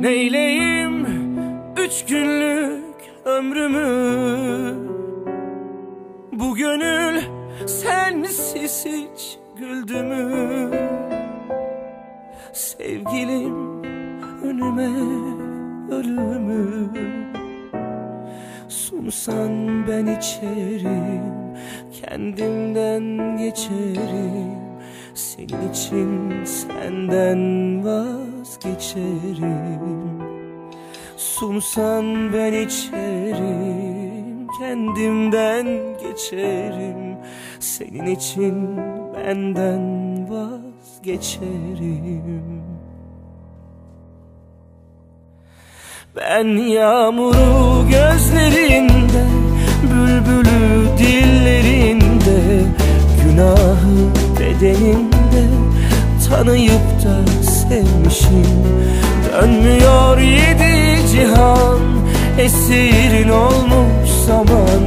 Neyleyim? Üç günlük ömrümü. Bu gönül sensiz hiç güldü mü? Sevgilim önüme ölümü Sunsan ben içerim Kendimden geçerim Senin için senden vazgeçerim. Sunsan ben içerim Kendimden geçerim. Senin için benden vazgeçerim. Ben yağmuru gözlerinde sevmişim Dönmüyor yedi cihan Esirin olmuş zaman.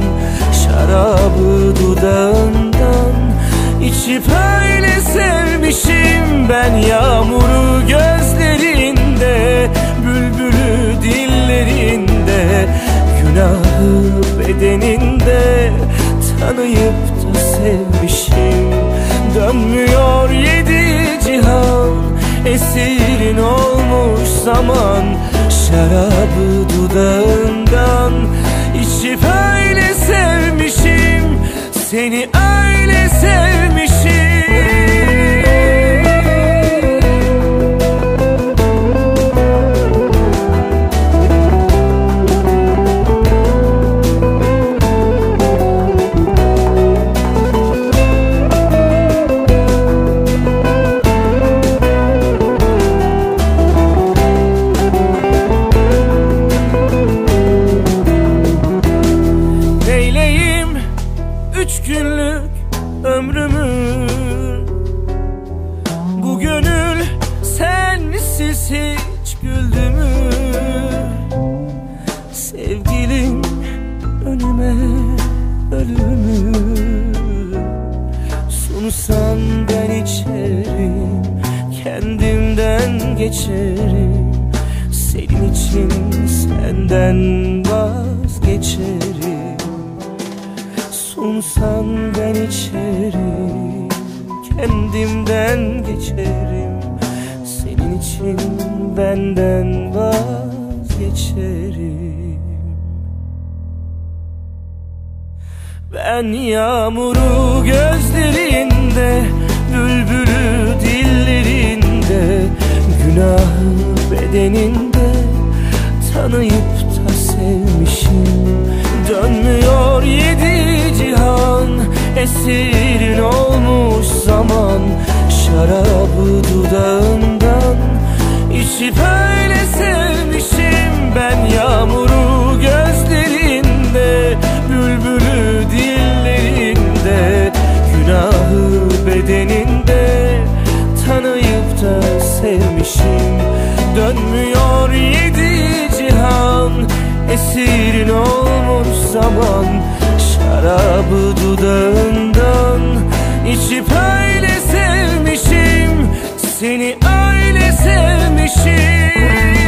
Şarabı dudağından içip öyle sevmişim Ben yağmuru gözlerinde Bülbülü dillerinde Günahı bedeninde Tanıyıp da sevmişim. Dönmüyor yedi Esirin olmuş zaman Şarabı dudağından. İçip öyle sevmişim Seni önüme ölümü. Sunsan ben içerim Kendimden geçerim. Senin için senden vazgeçerim. Sunsan ben içerim Kendimden geçerim. Senin için benden vazgeçerim Ben yağmuru gözlerinde Bülbülü dillerinde Günahı bedeninde Tanıyıp da sevmişim. Dönmüyor yedi cihan Esirin sevmişim. Dönmüyor yedi cihan. Esirin olmuş zaman. Şarabı dudağından içip öyle sevmişim. Seni öyle sevmişim